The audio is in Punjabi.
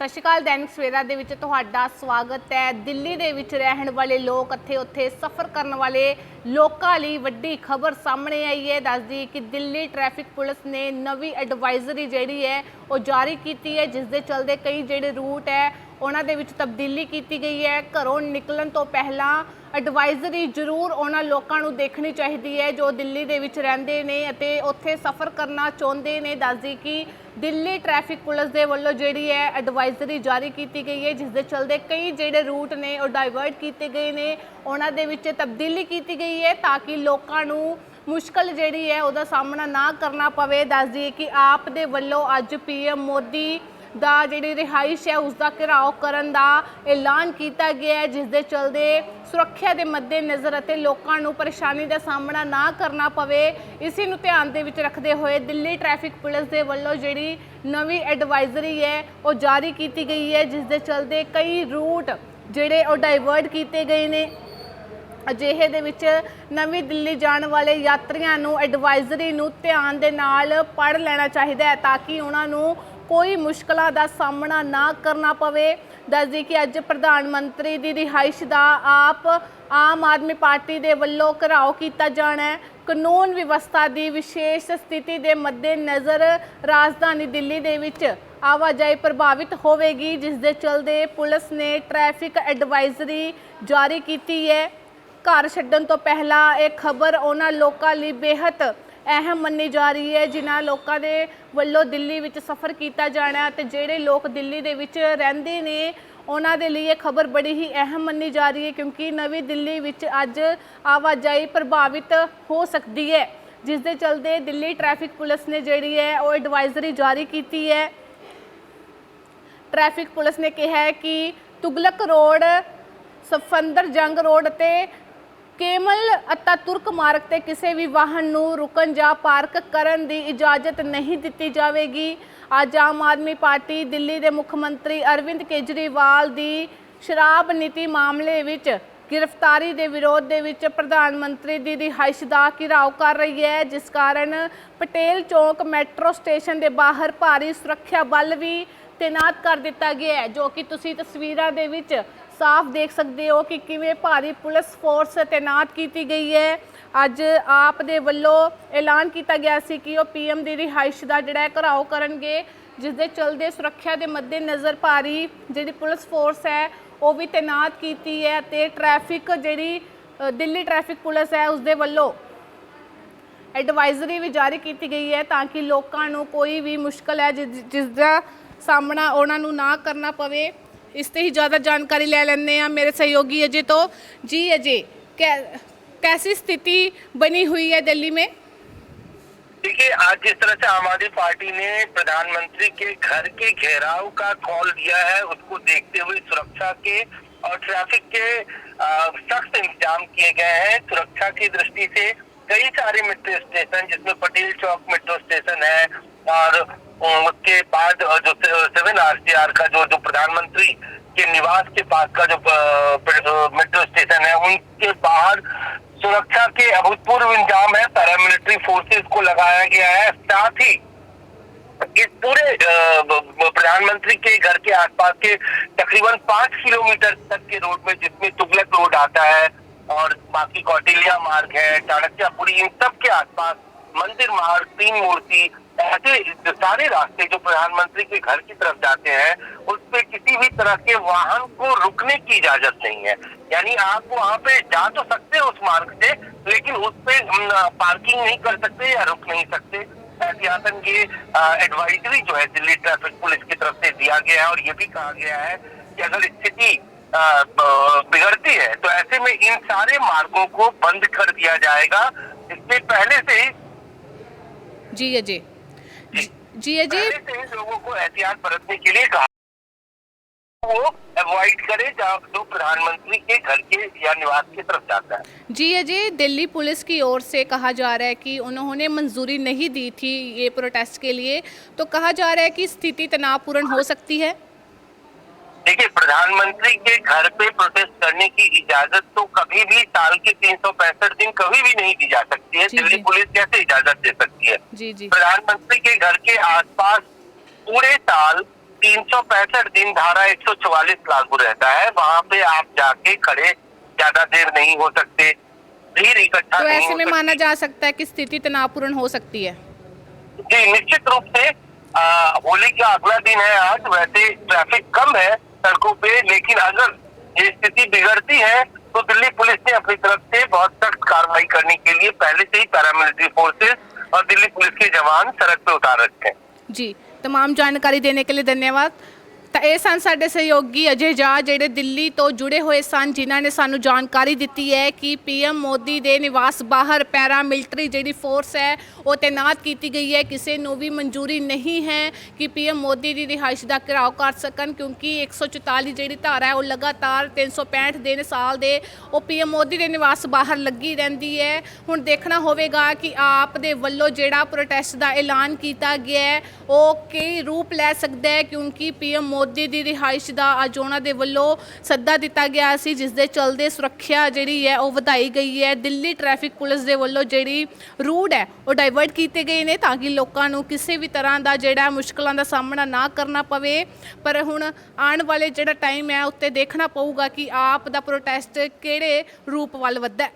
ਸਤਿ ਸ਼੍ਰੀ ਅਕਾਲ, ਦੈਨਿਕ ਸਵੇਰਾ ਦੇ ਵਿੱਚ ਤੁਹਾਡਾ ਸਵਾਗਤ ਹੈ। ਦਿੱਲੀ ਦੇ ਵਿੱਚ ਰਹਿਣ ਵਾਲੇ ਲੋਕ ਇੱਥੇ ਉੱਥੇ ਸਫ਼ਰ ਕਰਨ ਵਾਲੇ ਲੋਕਾਂ ਲਈ ਵੱਡੀ ਖਬਰ ਸਾਹਮਣੇ ਆਈ ਹੈ। ਦੱਸਦੀ ਕਿ ਦਿੱਲੀ ਟ੍ਰੈਫਿਕ ਪੁਲਿਸ ਨੇ ਨਵੀਂ ਐਡਵਾਈਜ਼ਰੀ ਜਿਹੜੀ ਹੈ, ਉਹ ਜਾਰੀ ਕੀਤੀ ਹੈ, ਜਿਸ ਦੇ ਚਲਦੇ ਕਈ ਜਿਹੜੇ ਰੂਟ ਹੈ, ਉਹਨਾਂ ਦੇ ਵਿੱਚ ਤਬਦੀਲੀ ਕੀਤੀ ਗਈ ਹੈ। ਘਰੋਂ ਨਿਕਲਣ ਤੋਂ ਪਹਿਲਾਂ ਐਡਵਾਈਜ਼ਰੀ ਜ਼ਰੂਰ ਉਹਨਾਂ ਲੋਕਾਂ ਨੂੰ ਦੇਖਣੀ ਚਾਹੀਦੀ ਹੈ ਜੋ ਦਿੱਲੀ ਦੇ ਵਿੱਚ ਰਹਿੰਦੇ ਨੇ ਅਤੇ ਉੱਥੇ ਸਫ਼ਰ ਕਰਨਾ ਚਾਹੁੰਦੇ ਨੇ। ਦੱਸਦੀ ਕਿ ਦਿੱਲੀ ਟ੍ਰੈਫਿਕ ਪੁਲਿਸ ਦੇ ਵੱਲੋਂ ਜਿਹੜੀ ਹੈ ਐਡਵਾਈਜ਼ਰੀ ਜਾਰੀ ਕੀਤੀ ਗਈ ਹੈ, ਜਿਸ ਦੇ ਚਲਦੇ ਕਈ ਜਿਹੜੇ ਰੂਟ ਨੇ ਉਹ ਡਾਈਵਰਟ ਕੀਤੇ ਗਏ ਨੇ। ਉਹਨਾਂ ਦੇ ਵਿੱਚ ਤਬਦੀਲੀ ਕੀਤੀ ਗਈ ਹੈ ਤਾਂ ਕਿ ਲੋਕਾਂ ਨੂੰ ਮੁਸ਼ਕਲ ਜਿਹੜੀ ਹੈ ਉਹਦਾ ਸਾਹਮਣਾ ਨਾ ਕਰਨਾ ਪਵੇ। ਦੱਸਦੀ ਹੈ ਕਿ ਆਪ ਦੇ ਵੱਲੋਂ ਅੱਜ ਪੀਐਮ ਮੋਦੀ ਦਾ ਜਿਹੜੀ ਰਿਹਾਇਸ਼ ਹੈ ਉਸ ਦਾ ਘਿਰਾਓ ਕਰਨ ਦਾ ਐਲਾਨ ਕੀਤਾ ਗਿਆ ਹੈ, ਜਿਸ ਦੇ ਚਲਦੇ ਸੁਰੱਖਿਆ ਦੇ ਮੱਦੇਨਜ਼ਰ ਅਤੇ ਲੋਕਾਂ ਨੂੰ ਪਰੇਸ਼ਾਨੀ ਦਾ ਸਾਹਮਣਾ ਨਾ ਕਰਨਾ ਪਵੇ, ਇਸੇ ਨੂੰ ਧਿਆਨ ਦੇ ਵਿੱਚ ਰੱਖਦੇ ਹੋਏ ਦਿੱਲੀ ਟ੍ਰੈਫਿਕ ਪੁਲਿਸ ਦੇ ਵੱਲੋਂ ਜਿਹੜੀ ਨਵੀਂ ਐਡਵਾਈਜ਼ਰੀ ਹੈ, ਉਹ ਜਾਰੀ ਕੀਤੀ ਗਈ ਹੈ, ਜਿਸ ਦੇ ਚਲਦੇ ਕਈ ਰੂਟ ਜਿਹੜੇ ਉਹ ਡਾਇਵਰਟ ਕੀਤੇ ਗਏ ਨੇ। ਅਜਿਹੇ ਦੇ ਵਿੱਚ ਨਵੀਂ ਦਿੱਲੀ ਜਾਣ ਵਾਲੇ ਯਾਤਰੀਆਂ ਨੂੰ ਐਡਵਾਈਜ਼ਰੀ ਨੂੰ ਧਿਆਨ ਦੇ ਨਾਲ ਪੜ੍ਹ ਲੈਣਾ ਚਾਹੀਦਾ ਹੈ, ਤਾਂ ਕਿ ਉਹਨਾਂ ਨੂੰ ਕੋਈ ਮੁਸ਼ਕਲਾਂ ਦਾ ਸਾਹਮਣਾ ਨਾ ਕਰਨਾ ਪਵੇ। ਦੱਸਦੀ ਕਿ ਅੱਜ ਪ੍ਰਧਾਨ ਮੰਤਰੀ ਦੀ ਰਿਹਾਇਸ਼ ਦਾ ਆਪ ਆਮ ਆਦਮੀ ਪਾਰਟੀ ਦੇ ਵੱਲੋਂ ਘਰਾਓ ਕੀਤਾ ਜਾਣਾ ਹੈ। ਕਾਨੂੰਨ ਵਿਵਸਥਾ ਦੀ ਵਿਸ਼ੇਸ਼ ਸਥਿਤੀ ਦੇ ਮੱਦੇਨਜ਼ਰ ਰਾਜਧਾਨੀ ਦਿੱਲੀ ਦੇ ਵਿੱਚ ਆਵਾਜਾਈ ਪ੍ਰਭਾਵਿਤ ਹੋਵੇਗੀ, ਜਿਸ ਦੇ ਚਲਦੇ ਪੁਲਿਸ ਨੇ ਟ੍ਰੈਫਿਕ ਐਡਵਾਈਜ਼ਰੀ ਜਾਰੀ ਕੀਤੀ ਹੈ। ਘਰ ਛੱਡਣ ਤੋਂ ਪਹਿਲਾਂ ਇਹ ਖਬਰ ਉਹਨਾਂ ਲੋਕਾਂ ਲਈ ਬੇਹੱਦ ਅਹਿਮ ਮੰਨੀ ਜਾ ਰਹੀ ਹੈ, ਜਿਨ੍ਹਾਂ ਲੋਕਾਂ ਦੇ ਵੱਲੋਂ ਦਿੱਲੀ ਵਿੱਚ ਸਫ਼ਰ ਕੀਤਾ ਜਾਣਾ ਹੈ ਤੇ ਜਿਹੜੇ ਲੋਕ ਦਿੱਲੀ ਦੇ ਵਿੱਚ ਰਹਿੰਦੇ ਨੇ, ਉਹਨਾਂ ਦੇ ਲਈ ਇਹ ਖਬਰ ਬੜੀ ਹੀ ਅਹਿਮ ਮੰਨੀ ਜਾ ਰਹੀ ਹੈ ਕਿਉਂਕਿ ਨਵੀਂ ਦਿੱਲੀ ਵਿੱਚ ਅੱਜ ਆਵਾਜਾਈ ਪ੍ਰਭਾਵਿਤ ਹੋ ਸਕਦੀ ਹੈ। ਜਿਸ ਦੇ ਚਲਦੇ ਦਿੱਲੀ ਟ੍ਰੈਫਿਕ ਪੁਲਿਸ ਨੇ ਜਿਹੜੀ ਹੈ, ਉਹ ਐਡਵਾਈਜ਼ਰੀ ਜਾਰੀ ਕੀਤੀ ਹੈ। ਟ੍ਰੈਫਿਕ ਪੁਲਿਸ ਨੇ ਕਿਹਾ ਹੈ ਕਿ ਤੁਗਲਕ ਰੋਡ, ਸਫੰਦਰ ਜੰਗ ਰੋਡ ਅਤੇ ਕੇਮਲ ਅਤਾ ਤੁਰਕ ਮਾਰਗ ਤੇ ਕਿਸੇ ਵੀ ਵਾਹਨ ਨੂੰ ਰੁਕਣ ਜਾਂ ਪਾਰਕ ਕਰਨ ਦੀ ਇਜਾਜ਼ਤ ਨਹੀਂ ਦਿੱਤੀ ਜਾਵੇਗੀ। ਅੱਜ ਆਮ ਆਦਮੀ ਪਾਰਟੀ ਦਿੱਲੀ ਦੇ ਮੁੱਖ ਮੰਤਰੀ ਅਰਵਿੰਦ ਕੇਜਰੀਵਾਲ ਦੀ ਸ਼ਰਾਬ ਨੀਤੀ ਮਾਮਲੇ ਵਿੱਚ ਗ੍ਰਿਫਤਾਰੀ ਦੇ ਵਿਰੋਧ ਦੇ ਵਿੱਚ ਪ੍ਰਧਾਨ ਮੰਤਰੀ ਦੀ ਰਿਹਾਇਸ਼ ਦਾ ਘਿਰਾਓ ਕਰ ਰਹੀ ਹੈ, ਜਿਸ ਕਾਰਨ ਪਟੇਲ ਚੌਕ ਮੈਟਰੋ ਸਟੇਸ਼ਨ ਦੇ ਬਾਹਰ ਭਾਰੀ ਸੁਰੱਖਿਆ ਬਲ ਵੀ ਤੈਨਾਤ ਕਰ ਦਿੱਤਾ ਗਿਆ ਹੈ, ਜੋ ਕਿ ਤੁਸੀਂ ਤਸਵੀਰਾਂ ਦੇ ਵਿੱਚ ਸਾਫ਼ ਦੇਖ ਸਕਦੇ ਹੋ ਕਿ ਕਿਵੇਂ ਭਾਰੀ ਪੁਲਿਸ ਫੋਰਸ ਤੈਨਾਤ ਕੀਤੀ ਗਈ ਹੈ। ਅੱਜ ਆਪ ਦੇ ਵੱਲੋਂ ਐਲਾਨ ਕੀਤਾ ਗਿਆ ਸੀ ਕਿ ਉਹ ਪੀਐਮ ਦੀ ਰਿਹਾਇਸ਼ ਦਾ ਜਿਹੜਾ ਘਰਾਓ ਕਰਨਗੇ, ਜਿਸ ਦੇ ਚਲਦੇ ਸੁਰੱਖਿਆ ਦੇ ਮੱਦੇਨਜ਼ਰ ਭਾਰੀ ਜਿਹੜੀ ਪੁਲਿਸ ਫੋਰਸ ਹੈ, ਉਹ ਵੀ ਤੈਨਾਤ ਕੀਤੀ ਹੈ ਤੇ ਟ੍ਰੈਫਿਕ ਜਿਹੜੀ ਦਿੱਲੀ ਟ੍ਰੈਫਿਕ ਪੁਲਿਸ ਹੈ ਉਸ ਦੇ ਵੱਲੋਂ ਐਡਵਾਈਜ਼ਰੀ ਵੀ ਜਾਰੀ ਕੀਤੀ ਗਈ ਹੈ ਤਾਂ ਕਿ ਲੋਕਾਂ ਨੂੰ ਕੋਈ ਵੀ ਮੁਸ਼ਕਲ ਹੈ ਜਿਸ ਜਿਸ ਦਾ सामना उन्होंने ना करना पवे इस पर ही ज़्यादा जानकारी ले लें मेरे सहयोगी अजय तो। जी अजय, कै, कैसी स्थिति बनी हुई है दिल्ली में? देखिए, आज जिस तरह से आम आदमी पार्टी ने प्रधानमंत्री के घर के घेराव का कॉल दिया है, उसको देखते हुए सुरक्षा के और ट्रैफ़िक के सख्त इंतज़ाम किए गए हैं। सुरक्षा की दृष्टि से कई सारे मेट्रो स्टेशन, जिसमें पटेल चौक मेट्रो स्टेशन है और उसके बाद जो सेवन आर का जो जो प्रधानमंत्री के निवास के पास का जो मेट्रो स्टेशन है, उनके बाहर सुरक्षा के अभूतपूर्व इंतज़ाम है, पैरामिलिट्री फोर्सेस को लगाया गया है। साथ ही इस पूरे प्रधानमंत्री के घर के आसपास के तकरीबन पाँच किलोमीटर तक के रोड में, जिसमें तुगलक रोड आता है और बाकी कौटिल्या मार्ग है, चाणक्यपुरी, इन सब के आसपास मंदिर मार्ग, तीन मूर्ति ऐसे सारे रास्ते जो प्रधानमंत्री के घर की तरफ़ जाते हैं उस पर किसी भी तरह के वाहन को रुकने की इजाज़त नहीं है। यानी आप वहाँ पे जा तो सकते हैं उस मार्ग से, लेकिन उस पे पार्किंग नहीं कर सकते या रुक नहीं सकते। एहतियातन ये एडवाइजरी जो है दिल्ली ट्रैफ़िक पुलिस की तरफ़ से दिया गया है और ये भी कहा गया है कि अगर स्थिति बिगड़ती है तो ऐसे में इन सारे मार्गों को बंद कर दिया जाएगा। इससे पहले से ही जी अजय जी अजय लोगों को एहतियात बरतने के लिए कहा। वो अवॉइड करे जो प्रधानमंत्री के घर के या निवास की तरफ़ जाता है। जी अजय दिल्ली पुलिस की ओर से कहा जा रहा है कि उन्होंने मंजूरी नहीं दी थी ये प्रोटेस्ट के लिए। तो कहा जा रहा है कि स्थिति तनावपूर्ण हो सकती है। देखिए प्रधानमंत्री के घर पे प्रोटेस्ट करने की इजाज़त तो कभी भी साल के तीन सौ पैंसठ दिन कभी भी नहीं दी जा सकती है। दिल्ली। पुलिस कैसे इजाज़त दे सकती है? प्रधानमंत्री के घर के आसपास पूरे साल तीन सौ पैंसठ दिन धारा एक सौ चौवालीस लागू रहता है। वहाँ पे आप जाके खड़े ज़्यादा देर नहीं हो सकते भीड़ इकट्ठा तो नहीं ऐसे में माना जा सकता है कि स्थिति तनावपूर्ण हो सकती है? जी निश्चित रूप से होली का अगला दिन है आज। वैसे ट्रैफ़िक कम है सड़कों पे, लेकिन अगर ये स्थिति बिगड़ती है तो दिल्ली पुलिस ने अपनी तरफ़ से बहुत सख्त कार्रवाई करने के लिए पहले से ही पैरामिलिट्री फोर्सेज और दिल्ली पुलिस के जवान सड़क पे उतार रखे हैं। जी, तमाम जानकारी देने के लिए धन्यवाद। ਤਾਂ ਇਹ ਸਨ ਸਾਡੇ ਸਹਿਯੋਗੀ ਅਜੇ ਜਾ ਜਿਹੜੇ ਦਿੱਲੀ ਤੋਂ ਜੁੜੇ ਹੋਏ ਸਨ, ਜਿਨ੍ਹਾਂ ਨੇ ਸਾਨੂੰ ਜਾਣਕਾਰੀ ਦਿੱਤੀ ਹੈ ਕਿ ਪੀਐਮ ਮੋਦੀ ਦੇ ਨਿਵਾਸ ਬਾਹਰ ਪੈਰਾ ਮਿਲਟਰੀ ਜਿਹੜੀ ਫੋਰਸ ਹੈ, ਉਹ ਤਾਇਨਾਤ ਕੀਤੀ ਗਈ ਹੈ। ਕਿਸੇ ਨੂੰ ਵੀ ਮਨਜ਼ੂਰੀ ਨਹੀਂ ਹੈ ਕਿ ਪੀਐਮ ਮੋਦੀ ਦੀ ਰਿਹਾਇਸ਼ ਦਾ ਘਿਰਾਓ ਕਰ ਸਕਣ, ਕਿਉਂਕਿ 144 ਜਿਹੜੀ ਧਾਰਾ ਹੈ, ਉਹ ਲਗਾਤਾਰ 365 ਦਿਨ ਸਾਲ ਦੇ ਉਹ ਪੀਐਮ ਮੋਦੀ ਦੇ ਨਿਵਾਸ ਬਾਹਰ ਲੱਗੀ ਰਹਿੰਦੀ ਹੈ। ਹੁਣ ਦੇਖਣਾ ਹੋਵੇਗਾ ਕਿ ਆਪ ਦੇ ਵੱਲੋਂ ਜਿਹੜਾ ਪ੍ਰੋਟੈਸਟ ਦਾ ਐਲਾਨ ਕੀਤਾ ਗਿਆ ਹੈ, ਉਹ ਕੀ ਰੂਪ ਲੈ ਸਕਦਾ ਹੈ, ਕਿਉਂਕਿ ਪੀਐਮ ਮੋਦੀ ਦੀ ਰਿਹਾਇਸ਼ ਦਾ ਅੱਜ ਉਹਨਾਂ ਦੇ ਵੱਲੋਂ ਸੱਦਾ ਦਿੱਤਾ ਗਿਆ ਸੀ, ਜਿਸ ਦੇ ਚਲਦੇ ਸੁਰੱਖਿਆ ਜਿਹੜੀ ਹੈ ਉਹ ਵਧਾਈ ਗਈ ਹੈ। ਦਿੱਲੀ ਟ੍ਰੈਫਿਕ ਪੁਲਿਸ ਦੇ ਵੱਲੋਂ ਜਿਹੜੀ ਰੂਟ ਹੈ, ਉਹ ਡਾਈਵਰਟ ਕੀਤੇ ਗਏ ਨੇ ਤਾਂ ਕਿ ਲੋਕਾਂ ਨੂੰ ਕਿਸੇ ਵੀ ਤਰ੍ਹਾਂ ਦਾ ਜਿਹੜਾ ਮੁਸ਼ਕਲਾਂ ਦਾ ਸਾਹਮਣਾ ਨਾ ਕਰਨਾ ਪਵੇ। ਪਰ ਹੁਣ ਆਉਣ ਵਾਲੇ ਜਿਹੜਾ ਟਾਈਮ ਹੈ, ਉੱਤੇ ਦੇਖਣਾ ਪਊਗਾ ਕਿ ਆਪ ਦਾ ਪ੍ਰੋਟੈਸਟ ਕਿਹੜੇ ਰੂਪ ਵੱਲ ਵੱਧਦਾ ਹੈ।